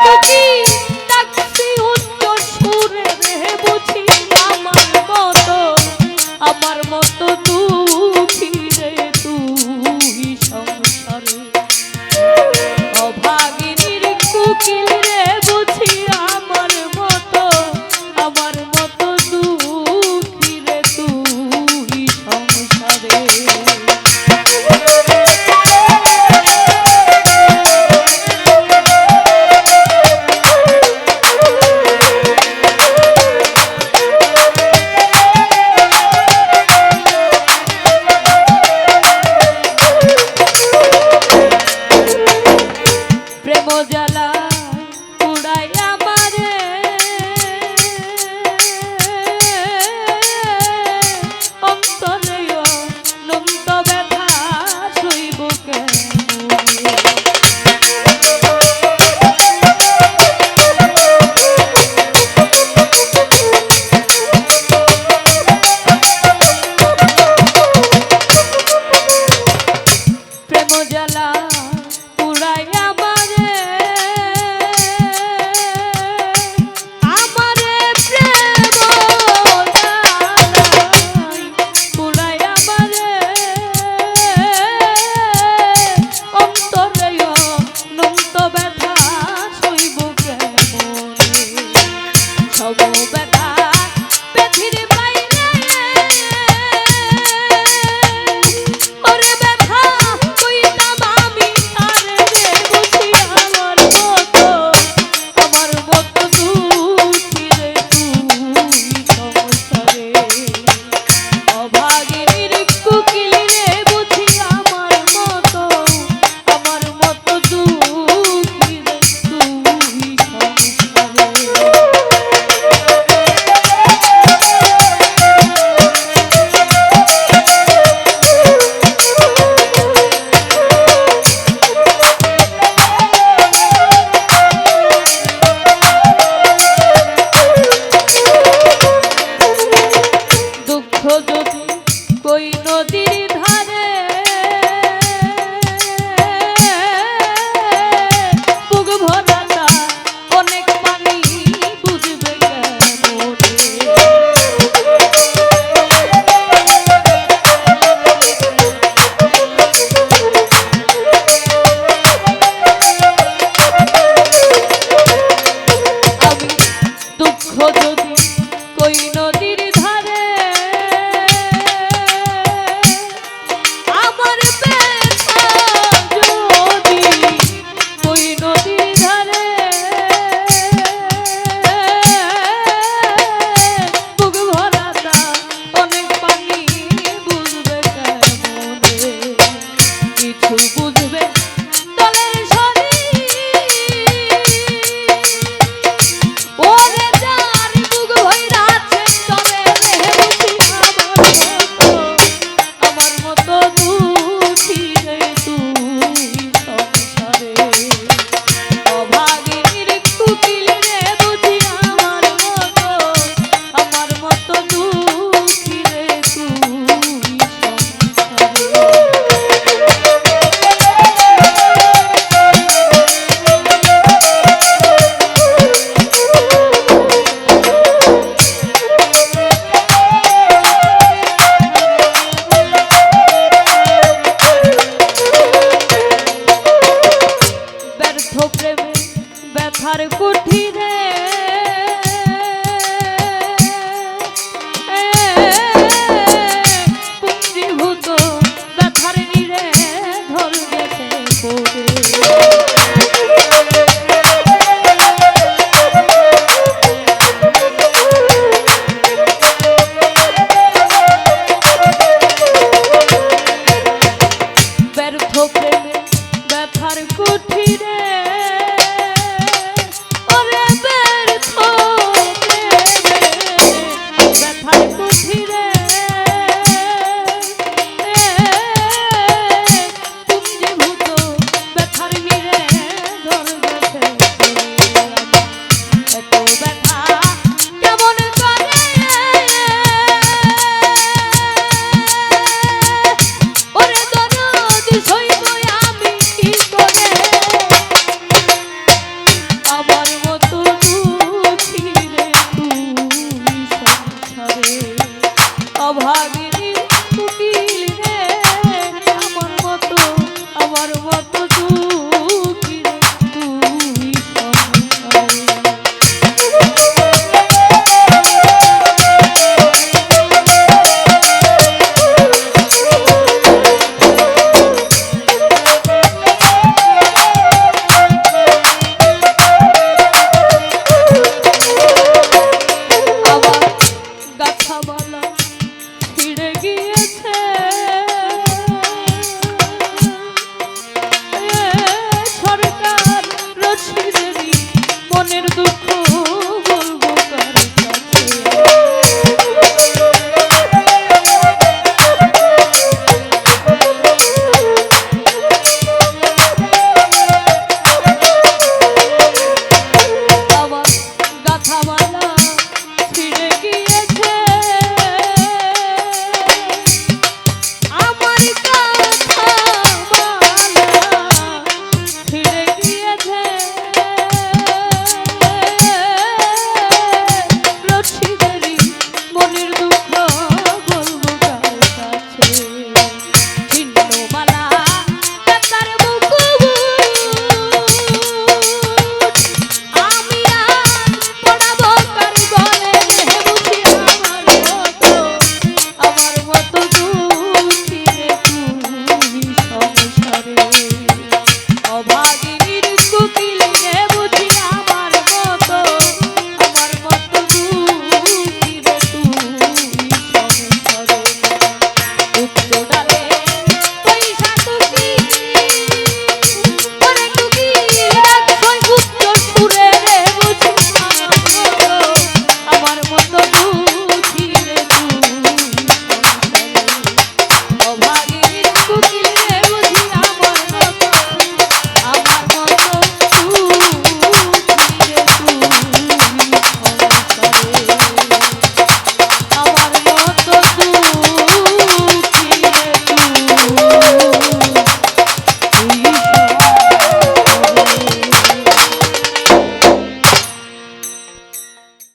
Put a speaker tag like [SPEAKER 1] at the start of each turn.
[SPEAKER 1] দুটি কই নদীর আধার কুঠি রে পুঞ্জীভূত ব্যথার নিরে ঢল গেছে পড়ে ব্যর্থ প্রেমে ব্যথার কুঠি রে